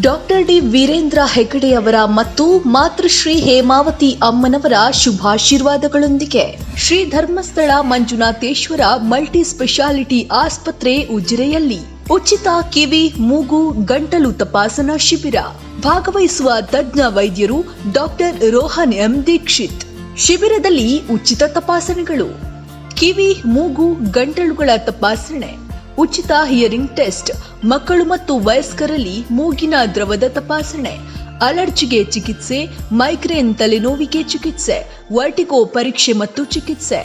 Doctor D Veerendra Hegde ಅವರ ಮತ್ತು ಮಾತೃಶ್ರೀ ಹೇಮಾವತಿ ಅಮ್ಮನವರ ಶುಭಾಶೀರ್ವಾದಗಳೊಂದಿಗೆ. ಶ್ರೀ ಧರ್ಮಸ್ಥಳ ಮಂಜುನಾಥೇಶ್ವರ ಮಲ್ಟಿ ಸ್ಪೆಷಾಲಿಟಿ ಆಸ್ಪತ್ರೆ ಉಜಿರೆಯಲ್ಲಿ. ಉಚಿತ ಕಿವಿ, ಮೂಗು, ಗಂಟಲು ತಪಾಸಣಾ ಶಿಬಿರ. ಭಾಗವಹಿಸುವ ತಜ್ಞ ವೈದ್ಯರು ಡಾಕ್ಟರ್ ರೋಹನ್ ಎಂ ದೀಕ್ಷಿತ್. ಶಿಬಿರದಲ್ಲಿ ಉಚಿತ ತಪಾಸಣೆಗಳು. ಕಿವಿ, ಮೂಗು, ಗಂಟಲುಗಳ ತಪಾಸಣೆ. ಉಚಿತ ಹಿಯರಿಂಗ್ ಟೆಸ್ಟ್ ಮಕ್ಕಳು ಮತ್ತು ವಯಸ್ಕರಲ್ಲಿ ಮೂಗಿನ ದ್ರವದ ತಪಾಸಣೆ, ಅಲರ್ಜಿಗೆ ಚಿಕಿತ್ಸೆ, ಮೈಗ್ರೇನ್ ತಲೆನೋವಿಗೆ ಚಿಕಿತ್ಸೆ, ವರ್ಟಿಕೋ ಪರೀಕ್ಷೆ ಮತ್ತು ಚಿಕಿತ್ಸೆ,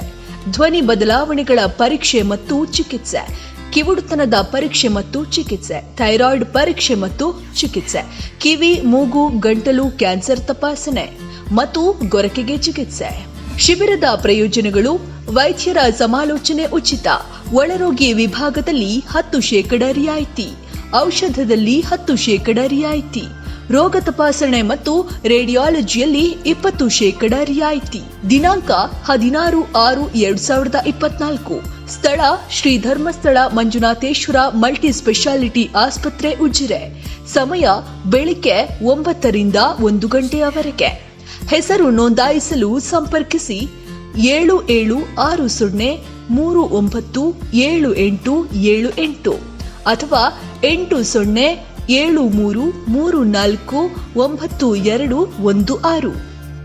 ಧ್ವನಿ ಬದಲಾವಣೆಗಳ ಪರೀಕ್ಷೆ ಮತ್ತು ಚಿಕಿತ್ಸೆ, ಕಿವುಡುತನದ ಪರೀಕ್ಷೆ ಮತ್ತು ಚಿಕಿತ್ಸೆ, ಥೈರಾಯ್ಡ್ ಪರೀಕ್ಷೆ ಮತ್ತು ಚಿಕಿತ್ಸೆ, ಕಿವಿ, ಮೂಗು, ಗಂಟಲು, ಕ್ಯಾನ್ಸರ್ ತಪಾಸಣೆ ಮತ್ತು ಗೊರಕೆಗೆ ಚಿಕಿತ್ಸೆ. ಶಿಬಿರದ ಪ್ರಯೋಜನಗಳು, ವೈದ್ಯರ ಸಮಾಲೋಚನೆ ಉಚಿತ, ಒಳರೋಗಿ ವಿಭಾಗದಲ್ಲಿ ಹತ್ತು ಶೇಕಡ ರಿಯಾಯಿತಿ ಔಷಧದಲ್ಲಿ ಹತ್ತು ಶೇಕಡ ರಿಯಾಯಿತಿ ರೋಗ ತಪಾಸಣೆ ಮತ್ತು ರೇಡಿಯಾಲಜಿಯಲ್ಲಿ ಇಪ್ಪತ್ತು ಶೇಕಡ ರಿಯಾಯಿತಿ ದಿನಾಂಕ ಹದಿನಾರು ಆರು ಎರಡ್ ಸಾವಿರದ ಇಪ್ಪತ್ನಾಲ್ಕು. ಸ್ಥಳ ಶ್ರೀ ಧರ್ಮಸ್ಥಳ ಮಂಜುನಾಥೇಶ್ವರ ಮಲ್ಟಿ ಸ್ಪೆಷಾಲಿಟಿ ಆಸ್ಪತ್ರೆ ಉಜಿರೆ. ಸಮಯ ಬೆಳಿಗ್ಗೆ ಒಂಬತ್ತರಿಂದ ಒಂದು ಗಂಟೆಯವರೆಗೆ. ಹೆಸರು ನೋಂದಾಯಿಸಲು ಸಂಪರ್ಕಿಸಿ ಏಳು ಏಳು ಆರು ಸೊನ್ನೆ ಮೂರು ಒಂಬತ್ತು ಏಳು ಎಂಟು ಏಳು ಎಂಟು ಅಥವಾ ಎಂಟು ಸೊನ್ನೆ ಏಳು ಮೂರು ಮೂರು ನಾಲ್ಕು ಒಂಬತ್ತು ಎರಡು ಒಂದು ಆರು.